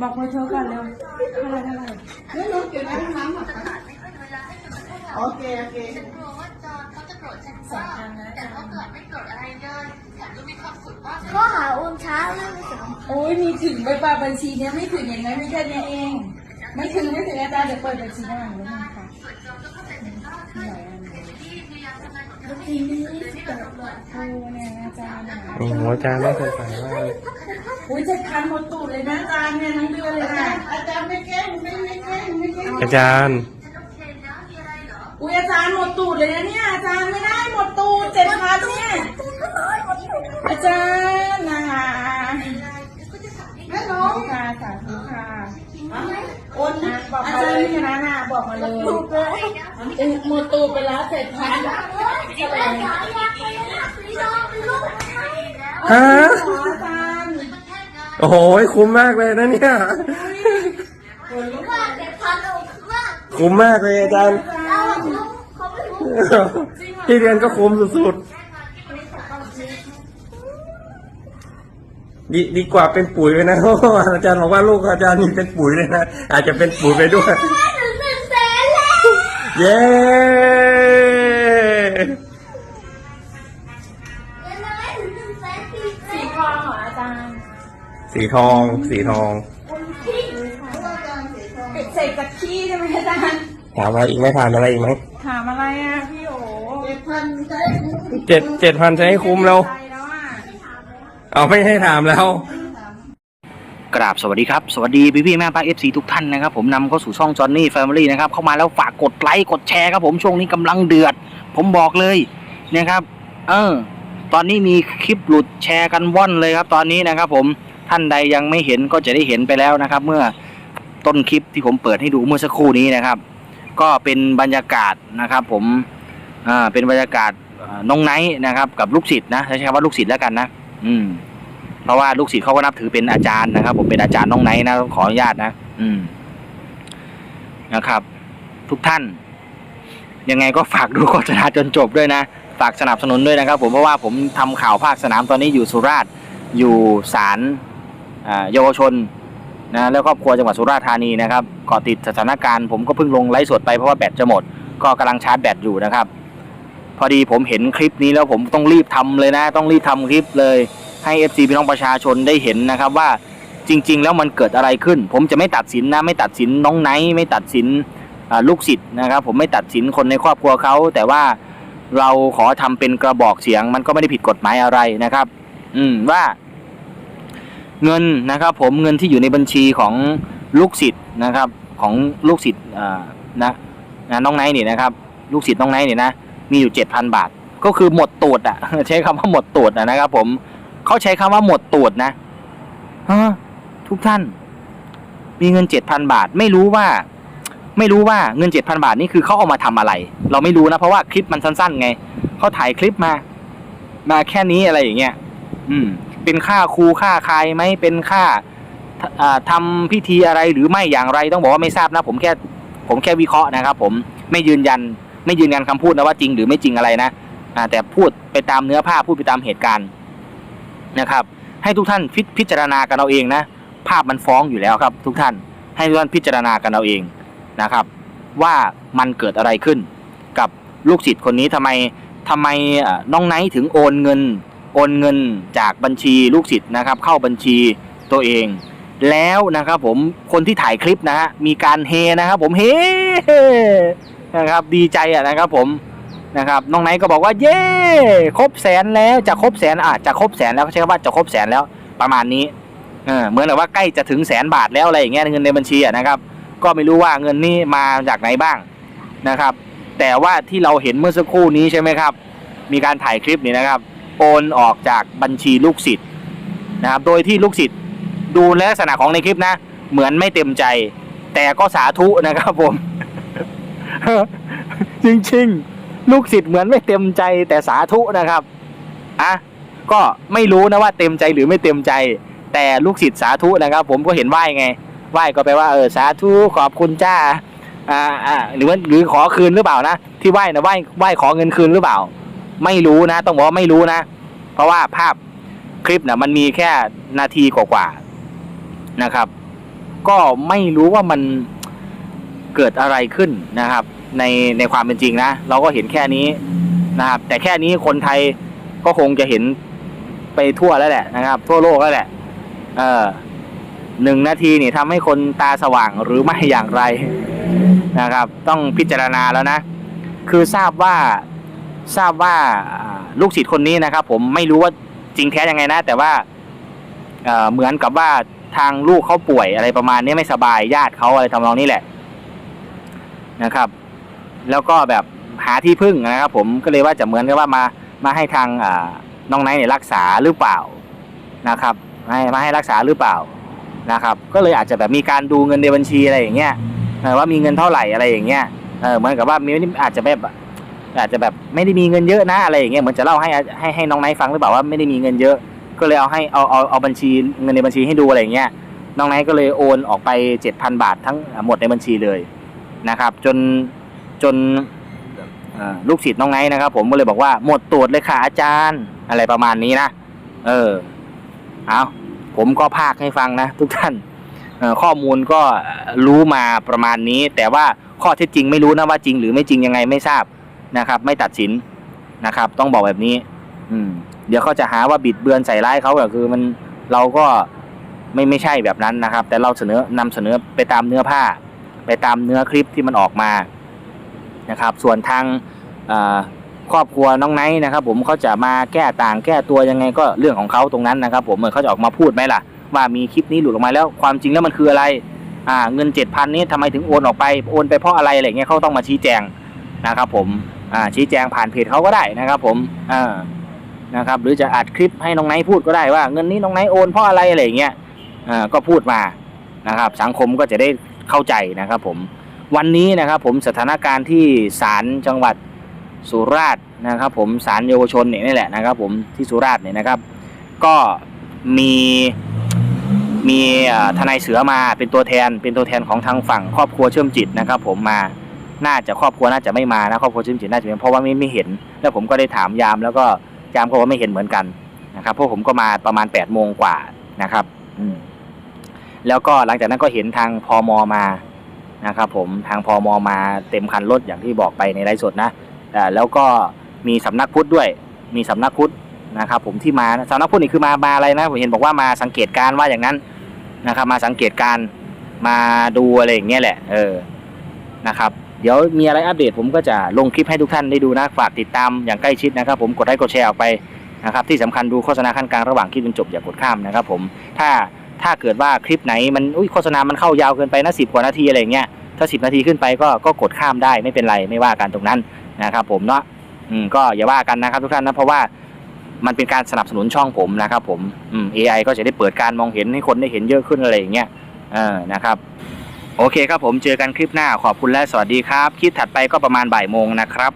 บอกเบอร์โทรก่อนเร็วเท่าไหรเท่าไหรนี่ลูกเก็บไว้ข้างหลังเหรอคะโอเคโอเคฉันกลัวว่าจอนเขาจะโกรธฉันบ้างแต่เขาเกิดไม่โกรธอะไรเลยแถมดูมีความสุขมากเลยก็หาอุ้มช้าไม่ไปสองโอ้ยมีถึงใบปาบัญชีเนี้ยไม่ถึงอย่างนั้นไม่แค่เนี้ยเอง ไม่ถึงไม่ถึงอาจารย์เดี๋ยวเปิดบัญชีให้หน่อยนะคะส่วนจอน ทำงานของเธอทีนี้เกิดเลยโอ้เนี่ยอาจารย์นะโอ้โหอาจารย์ไม่เคยใส่มากเลยอุ้ยเจ็ดพันหมดตูดเลยนะอาจารย์เนี่ยทั้งเดือนเลยนะอาจารย์ไม่แกล้งไม่ไม่แกล้งไม่แกล้งอาจารย์ฉันโอเคนะมีอะไรเหรออุ้ยอาจารย์หมดตูดเลยนะเนี่ยอาจารย์ไม่ได้หมดตูดเจ็ดพันเนี่ยอาจารย์นะคะแม่น้ขอองบค่ะสาธุค่ะ โอนนะบอกอาอาจาจารรย์ย์นี่นะน่ะบอกมาเลยถูกเลยอุ้ยหมดตูดไปแล้วเจ็ดพันแม่จ๋าอยากไปนะสีดำเป็นลูกใครฮะอาจารย์โอ้โหคุ้มมากเลยนะเนี่ยว่าแต่พันเอาว่าคุ้มมากเลยอาจารย์เราเขาเขาไม่รู้ที่เรียนก็คุ้มสุด ดีดีกว่าเป็นปุ๋ยเลยนะเพราะว่าอาจารย์บอกว่าลูกอาจารย์นี่เป็นปุ๋ยเลยนะอาจจะเป็นปุ๋ยไปด้วยแม่ถึงหนึ่งแสนแล้วเย้เงินแม่ถึงหนึ่งแสนสี่แสสีนทองเหรออาจารย์สีทอง สีทองคนที่อาจารย์เสียทองเสกจากขี้ใช่ไหมอาจารย์ถามอะไรอีกไหมถามอะไรอีกไหมถามอะไรอะพี่โอเจ็ดพันใช้เจ็ดเจ็ดพันจะให้คุ้มแล้วใจแล้วอะ เอาไม่ให้ถามแล้ว กราบสวัสดีครับ สวัสดีพี่พี่แม่ป้าเอฟซีทุกท่านนะครับ ผมนำเข้าสู่ช่องจอห์นนี่แฟมิลี่นะครับ เข้ามาแล้วฝากกดไลค์กดแชร์ครับผมช่วงนี้กำลังเดือด ผมบอกเลยนะครับ เออ ตอนนี้มีคลิปหลุดแชร์กันว่อนเลยครับ ตอนนี้นะครับ ผมท่านใดยังไม่เห็นก็จะได้เห็นไปแล้วนะครับ เมื่อต้นคลิปที่ผมเปิดให้ดูเมื่อสักครู่นี้นะครับ ก็เป็นบรรยากาศนะครับ ผมอ่าเป็นบรรยากาศน้องไนท์นะครับ กับลูกศิษย์นะใช้คำว่าลูกศิษย์แล้วกันนะ อืม ราะว่าลูกศิษย์เขาก็นับถือเป็นอาจารย์นะครับ ผมเป็นอาจารย์น้องไนนะขออนุญาตนะ อืมนะครับ ทุกท่าน ยังไงก็ฝากดูโฆษณาจนจบด้วยนะฝากสนับสนุนด้วยนะครับ ผมเพราะว่าผมทำข่าวภาคสนามตอนนี้อยู่สุราษฎร์อยู่ศาลเยาวชนนะแล้วครอบครัวจังหวัดสุราษฎร์ธานีนะครับเกาะติดสถานการณ์ผมก็เพิ่งลงไลฟ์สดไปเพราะว่าแบตจะหมด ก็กำลังชาร์จแบตอยู่นะครับ พอดีผมเห็นคลิปนี้แล้วผมต้องรีบทำเลยนะ ต้องรีบทำคลิปเลย ให้ FC พี่น้องประชาชนได้เห็นนะครับว่าจริง ๆ แล้วมันเกิดอะไรขึ้น ผมจะไม่ตัดสินนะไม่ตัดสินน้องไนท์ไม่ตัดสินลูกศิษย์นะครับ ผมไม่ตัดสินคนในครอบครัวเขาแต่ว่าเราขอทำเป็นกระบอกเสียง มันก็ไม่ได้ผิดกฎหมายอะไรนะครับ อืมว่า เงินนะครับ ผมเงินที่อยู่ในบัญชีของลูกศิษย์นะครับ ของลูกศิษย์นะนะน้องไนท์นี่นะครับ ลูกศิษย์น้องไนท์นี่นะมีอยู่เจ็ดพันบาท ก็คือหมดตูดอะ ใช้คำว่าหมดตูดอะนะครับ ผม เขาใช้คำว่าหมดตูดนะฮะทุกท่าน มีเงินเจ็ดพันบาท ไม่รู้ว่า ไม่รู้ว่าเงินเจ็ดพันบาทนี่คือเขาเอามาทำอะไร เราไม่รู้นะเพราะว่าคลิปมันสั้น ๆ ไงเขาถ่ายคลิปมา มาแค่นี้อะไรอย่างเงี้ยอืม เป็นค่าครูค่าใครไหมเป็นค่าอ่าทำพิธีอะไรหรือไม่อย่างไรต้องบอกว่าไม่ทราบนะ ผมแค่ผมแค่วิเคราะห์นะครับ ผมไม่ยืนยัน ไม่ยืนยันคำพูดนะว่าจริงหรือไม่จริงอะไรนะอ่าแต่พูดไปตามเนื้อผ้าพูดไปตามเหตุการณ์ นะครับ ให้ทุกท่านพิจารณากันเอาเองนะ ภาพมันฟ้องอยู่แล้วครับ ทุกท่านให้ทุกท่านพิจารณากันเอาเองนะครับ ว่ามันเกิดอะไรขึ้น กับลูกศิษย์คนนี้ทำไมทำไมน้องไนท์ถึงโอนเงิน โอนเงินจากบัญชีลูกศิษย์นะครับ เข้าบัญชีตัวเอง แล้วนะครับผมคนที่ถ่ายคลิปนะฮะมีการเฮนะครับผมเฮนะครับดีใจอะนะครับผม นะครับน้องไนก็บอกว่าเย้ครบแสนแล้วจะครบแสนอะจะครบแสนแล้วเขาใช้คำว่าจะครบแสนแล้วประมาณนี้เออเหมือนกับว่าใกล้จะถึงแสนบาทแล้วอะไรอย่างเงี้ยเงินในบัญชีอะนะครับ ก็ไม่รู้ว่าเงินนี่มาจากไหนบ้างนะครับ แต่ว่าที่เราเห็นเมื่อสักครู่นี้ใช่ไหมครับ มีการถ่ายคลิปนี้นะครับ โอนออกจากบัญชีลูกศิษย์นะครับโดยที่ลูกศิษย์ดูลักษณะของในคลิปนะ เหมือนไม่เต็มใจ แต่ก็สาธุนะครับผม จริงๆ ลูกศิษย์เหมือนไม่เต็มใจแต่สาธุนะครับอะก็ไม่รู้นะว่าเต็มใจหรือไม่เต็มใจ แต่ลูกศิษย์สาธุนะครับ ผมก็เห็นไหว้ไงไหว้ก็แปลว่าเออสาธุขอบคุณจ้าอ่าอ่าหรือว่าหรือขอคืนหรือเปล่านะที่ไหว้นะไหว้ไหว้ขอเงินคืนหรือเปล่า ไม่รู้นะ ต้องบอกว่าไม่รู้นะ เพราะว่าภาพคลิปนะมันมีแค่นาทีกว่าๆนะครับ ก็ไม่รู้ว่ามันเกิดอะไรขึ้นนะครับ ในในความเป็นจริงนะ เราก็เห็นแค่นี้นะครับ แต่แค่นี้คนไทยก็คงจะเห็นไปทั่วแล้วแหละนะครับ ทั่วโลกแล้วแหละ เออหนึ่งนาทีนี่ทำให้คนตาสว่างหรือไม่อย่างไรนะครับ ต้องพิจารณาแล้วนะ คือทราบว่าทราบว่าลูกศิษย์คนนี้นะครับ ผมไม่รู้ว่าจริงแท้ยังไงนะ แต่ว่าเออเหมือนกับว่าทางลูกเขาป่วยอะไรประมาณนี้ไม่สบายญาติเขาอะไรทำนองนี้แหละนะครับ แล้วก็แบบหาที่พึ่งนะครับผมก็เลยว่าจะเหมือนกับว่ามามาให้ทางน้องไนท์เนี่ยรักษาหรือเปล่านะครับให้มาให้รักษาหรือเปล่านะครับ ก็เลยอาจจะแบบมีการดูเงินในบัญชีอะไรอย่างเงี้ยว่ามีเงินเท่าไหร่อะไรอย่างเงี้ยเออเหมือนกับว่ามีอาจจะแบบอาจจะแบบไม่ได้มีเงินเยอะนะอะไรอย่างเงี้ยเหมือนจะเล่าให้ให้ให้น้องไนท์ฟังหรือเปล่าว่าไม่ได้มีเงินเยอะ ก็เลยเอาให้เอาเอาเอาบัญชีเงินในบัญชีให้ดูอะไรอย่างเงี้ยน้องไนท์ก็เลยโอนออกไปเจ็ดพันบาททั้งหมดในบัญชีเลยนะครับ จน จนลูกศิษย์น้องไนท์นะครับ ผมก็เลยบอกว่าหมดตรวจเลยค่ะอาจารย์อะไรประมาณนี้นะเออเอาผมก็พากให้ฟังนะ ทุกท่านข้อมูลก็รู้มาประมาณนี้ แต่ว่าข้อเท็จจริงไม่รู้นะว่าจริง หรือไม่จริงยังไงไม่ทราบนะครับ ไม่ตัดสินนะครับ ต้องบอกแบบนี้ อืม เดี๋ยวเขาจะหาว่าบิดเบือนใส่ร้ายเขาก็คือมันเราก็ไม่ไม่ใช่แบบนั้นนะครับ แต่เราเสนอนำเสนอไปตามเนื้อผ้า ไปตามเนื้อคลิปที่มันออกมา นะครับ ส่วนทางครอบครัวน้องไนท์นะครับ ผมเขาจะมาแก้ต่างแก้ตัวยังไงก็เรื่องของเขาตรงนั้นนะครับ ผมเออเขาจะออกมาพูดไหมล่ะ ว่ามีคลิปนี้หลุดออกมาแล้วความจริงแล้วมันคืออะไรอ่าเงินเจ็ดพันนี้ทำไมถึงโอนออกไปโอนไปเพราะอะไรอะไรเงี้ยเขาต้องมาชี้แจงนะครับ ผมอ่าชี้แจงผ่านเพจเขาก็ได้นะครับ ผมอ่านะครับ หรือจะอัดคลิปให้น้องไนท์พูดก็ได้ว่า เงินนี้น้องไนท์โอนเพราะอะไรอะไรเงี้ยอ่าก็พูดมานะครับ สังคมก็จะได้เข้าใจนะครับ ผม วันนี้นะครับผมสถานการณ์ที่ศาลจังหวัดสุราษฎร์นะครับผมศาลเยาวชนเนี่ยนี่แหละนะครับ ผมที่สุราษฎร์เนี่ยนะครับ ก็มีมีทนายเสือมาเป็นตัวแทนเป็นตัวแทนของทางฝั่งครอบครัวเชื่อมจิตนะครับ ผมมาน่าจะครอบครัวน่าจะไม่มานะครอบครัวเชื่อมจิตน่าจะเป็นเพราะว่าไม่ไม่เห็น แล้วผมก็ได้ถามยาม แล้วก็ยามก็ว่าไม่เห็นเหมือนกันนะครับเพราะผมก็มาประมาณ8ปดโมงกว่านะครับ อืแล้วก็หลังจากนั้นก็เห็นทางพอมมา นะครับผมทางพอมอมาเต็มคันรถอย่างที่บอกไปในไลฟ์สดนะอ่แล้วก็มีสำนักพุทธด้วย มีสำนักพุทธนะครับผมที่มาสำนักพุทธนี่คือมามาอะไรนะผมเห็นบอกว่ามาสังเกตการ์ว่าอย่างนั้นนะครับ มาสังเกตการ์มาดูอะไรอย่างเงี้ยแหละ เออนะครับเดี๋ยวมีอะไรอัปเดตผมก็จะลงคลิปให้ทุกท่านได้ดูนะฝากติดตามอย่างใกล้ชิดนะครับ ผมกดไลค์กดแชร์ออกไปนะครับที่สำคัญดูโฆษณาขั้นกลางระหว่างคลิปจนจบอย่ากดข้ามนะครับ ผมถ้า ถ้าเกิดว่าคลิปไหนมันอุ้ยโฆษณา มันเข้ายาวเกินไปนะสิบกว่านาทีอะไรเงี้ยถ้าสิบนาทีขึ้นไปก็ก็กดข้ามได้ไม่เป็นไรไม่ว่ากันตรงนั้นนะครับ ผมเนาะอืมก็อย่าว่ากันนะครับทุกท่านนะเพราะว่ามันเป็นการสนับสนุนช่องผมนะครับผมอืม AI ก็จะได้เปิดการมองเห็นให้คนได้เห็นเยอะขึ้นอะไรอย่างเงี้ยเออนะครับ โอเคครับผมเจอกันคลิปหน้าขอบคุณและสวัสดีครับ คลิปถัดไปก็ประมาณบ่ายโมงนะครับ